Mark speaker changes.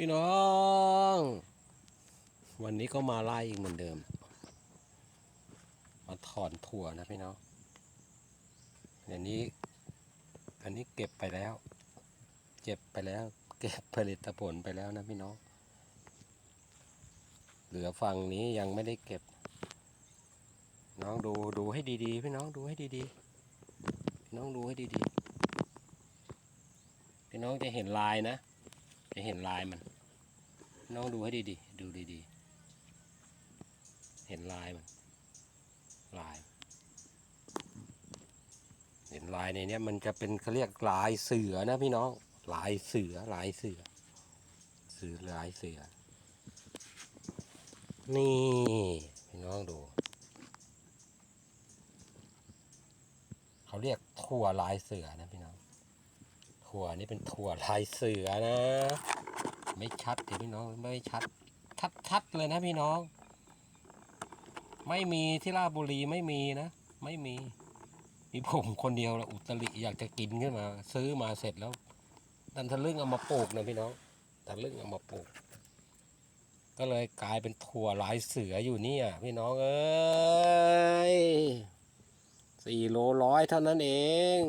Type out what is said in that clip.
Speaker 1: พี่น้อง วันนี้ก็มาไล่อีกเหมือนเดิม มาถอนถั่วนะพี่น้องอันนี้ อันนี้เก็บไปแล้ว เก็บไปแล้ว เก็บผลิตผลไปแล้วนะพี่น้อง เหลือฝั่งนี้ยังไม่ได้เก็บ น้องดูดูให้ดีๆ พี่น้องดูให้ดีๆ พี่น้องดูให้ดีๆ พี่น้องจะเห็นลายนะจะเห็นลายมัน น้องดูให้ดีๆ ดูดีๆ เห็นลายมัน ลาย เห็นลายในนี้มันจะเป็นเขาเรียกลายเสือนะพี่น้อง ลายเสือ ลายเสือ เสือลายเสือ นี่ พี่น้องดู เขาเรียกถั่วลายเสือนะพี่น้องถั่วนี่เป็นถั่วลายเสือนะ ไม่ชัดเดี๋ยวพี่น้องไม่ชัดชัดชัดๆเลยนะพี่น้อง ไม่มีที่ราชบุรีไม่มีนะ ไม่มี มีผมคนเดียวละอุตริอยากจะกินขึ้นมา ซื้อมาเสร็จแล้วดันทะลึ่งเอามาปลูกนะพี่น้องทะลึ่งเอามาปลูก ก็เลยกลายเป็นถั่วลายเสืออยู่เนี่ย พี่น้องเอ้ยสี่โลร้อยเท่านั้นเอง